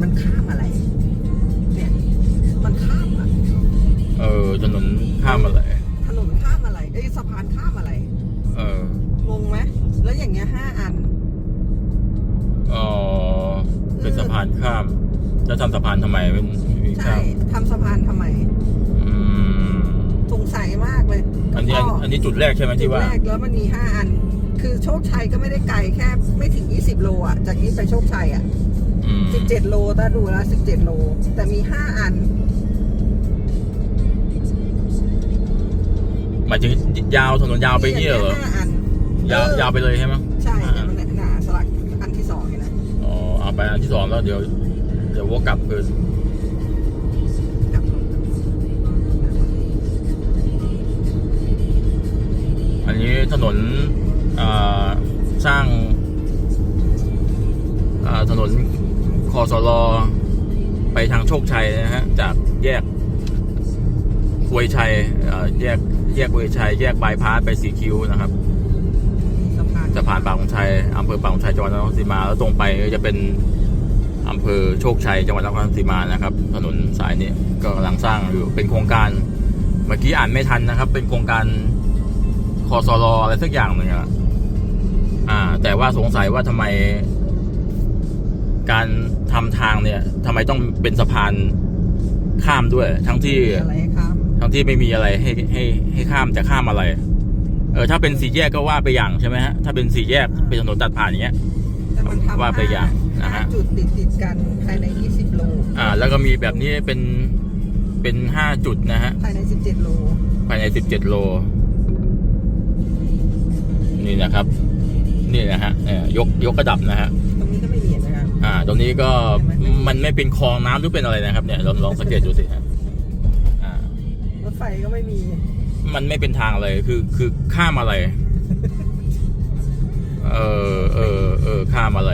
มันข้ามอะไร เนี่ย มันข้ามอะเออถนนข้ามอะไร ถนนข้ามอะไรเอ้ยสะพานข้ามอะไร เอองงไหมแล้วอย่างเงี้ยห้าอัน อ๋อเป็นสะพานข้ามแล้วทำสะพานทำไมไม่มีใช่ข้ามทำสะพานทำไมอืมสงสัยมากเลยอันนี้อันอันนี้จุดแรกใช่ไหมจุที่ดว่า แรกแล้วมันมีห้าอัน คือโชคชัยก็ไม่ได้ไกลแค่ไม่ถึง 20 โลอะ จากนี้ไปโชคชัยอะอืม 17 โลถ้าดูแล้ว17 โล แต่มี 5 อัน หมายถึงยาวถนนยาวไปอย่างงี้เหรอมีห้าอันยาวเออยาวไปเลยใช่ไหมใช่อ่าแต่มันหนาสลักอันที่สองเห็นไหมอ๋อเอาไปอันที่สองแล้วเดี๋ยวเดี๋ยววกกลับคืนกลับลงอันนี้ถนนอ่าสร้างอ่าถนน คอสลอไปทางโชคชัยนะฮะ จากแยกอวยชัยอ่าแยกแยกอวยชัย แยกบายพาสไปสีคิ้วนะครับสะพานสะพานปากของชัยอำเภอปากของชัยจังหวัดนครราชสีมา แล้วตรงไปก็จะเป็นอำเภอโชคชัยจังหวัดนครราชสีมานะครับ ถนนสายนี้ก็กำลังสร้างอยู่เป็นโครงการ เมื่อกี้อ่านไม่ทันนะครับ เป็นโครงการคอสลออะไรสักอย่างหนึ่งอะอ่าแต่ว่าสงสัยว่าทำไม การทำทางเนี่ยทำไมต้องเป็นสะพานข้ามด้วย ทั้งที่มีอะไรให้ข้ามทั้งที่ไม่มีอะไรให้ให้ให้ข้ามจะข้ามอะไร เออ ถ้าเป็นสี่แยกก็ว่าไปอย่างใช่ไหมฮะถ้าเป็นสี่แยกเป็นถนนตัดผ่านอย่างเงี้ยแต่มันทำว่าไปอย่างนะฮะห้าจุดติดติดๆกันภายใน 20 โล อ่า แล้วก็มีแบบนี้เป็นเป็นห้าจุดนะฮะ ภายใน 17 โล ภายในสิบเจ็ดโล นี่นะครับ นี่นะฮะเอ่อยกยกกระดับนะฮะ อ่า ตรงนี้ก็ไม่ไม่มันไม่เป็นคลองน้ำหรือเป็นอะไรนะครับ เนี่ยลองลองสังเกตดูสิฮะอ่ารถไฟก็ไม่มี มันไม่เป็นทางเลยคือคือข้ามอะไร เออเออเออข้ามอะไร